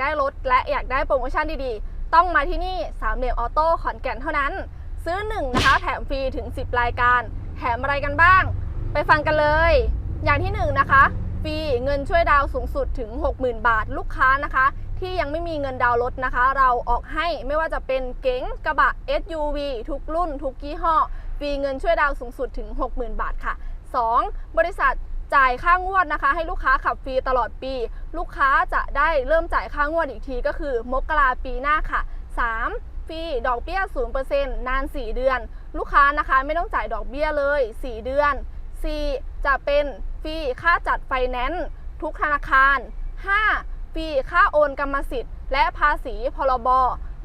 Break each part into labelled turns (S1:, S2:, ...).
S1: ได้รถและอยากได้โปรโมชั่นดีๆ ต้องมาที่นี่สามเหลี่ยมออโต้ขอนแก่นเท่านั้น ซื้อ1นะคะแถมฟรีถึง 10 รายการ แถมอะไรกันบ้าง ไปฟังกันเลย อย่างที่1นะคะฟรีเงินช่วยดาวสูงสุดถึง 60,000 บาทลูกค้านะคะ ที่ยังไม่มีเงินดาวรถนะคะ เราออกให้ไม่ว่าจะเป็นเก๋งกระบะ SUV ทุกรุ่น ทุกยี่ห้อฟรีเงินช่วยดาวสูงสุดถึง 60,000 บาทค่ะ 2. บริษัท จ่ายค่างวดนะคะ ให้ลูกค้าขับฟรีตลอดปี ลูกค้าจะได้เริ่มจ่ายค่างวดอีกทีก็คือ มกราปีหน้าค่ะ 3. ฟรีดอกเบี้ย 0%นาน 4 เดือน ลูกค้านะคะไม่ต้องจ่ายดอกเบี้ยเลย 4 เดือน 4. จะเป็นฟรีค่าจัดไฟแนนซ์ทุกธนาคาร 5. ฟรีค่าโอนกรรมสิทธิ์ และภาษีพรบ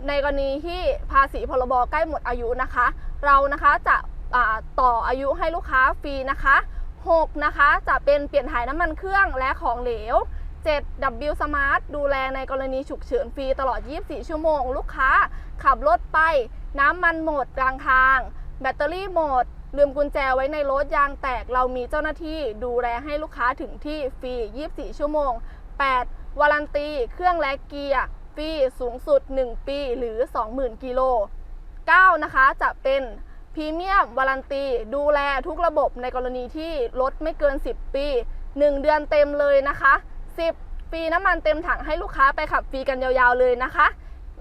S1: ในกรณีที่ภาษีพรบใกล้หมดอายุนะคะ เรานะคะจะต่ออายุให้ลูกค้าฟรีนะคะ 6 นะคะ จะเป็นเปลี่ยนถ่ายน้ำมันเครื่องและของเหลว 7 W Smart ดูแลในกรณีฉุกเฉินฟรีตลอด 24 ชั่วโมง ลูกค้า ขับรถไป น้ำมันหมดกลางทาง แบตเตอรี่หมด ลืมกุญแจไว้ในรถยางแตกเรามีเจ้าหน้าที่ดูแลให้ลูกค้าถึงที่ฟรี 24 ชั่วโมง 8. วารันตี เครื่องและเกียร์ฟรีสูงสุด 1 ปีหรือ 20,000 กิโล 9 นะคะจะเป็น พรีเมียมวารันตี ดูแลทุกระบบในกรณีที่รถไม่เกิน 10 ปี 1 เดือนเต็มเลยนะคะ 10ฟรีน้ำมันเต็มถังให้ลูกค้าไปขับฟรีกันยาวๆเลยนะคะ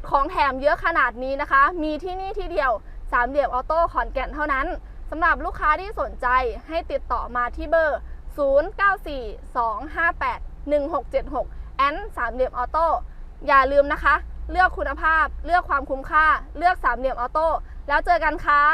S1: ของแถมเยอะขนาดนี้นะคะ มีที่นี่ที่เดียวสามเหลี่ยมออโต้ขอนแก่นเท่านั้นสำหรับลูกค้าที่สนใจให้ติดต่อมาที่เบอร์ 0942581676 แอนสามเหลี่ยมออโต้อย่าลืมนะคะ เลือกคุณภาพ เลือกความคุ้มค่า เลือกสามเหลี่ยมออโต้ แล้วเจอกันค่ะ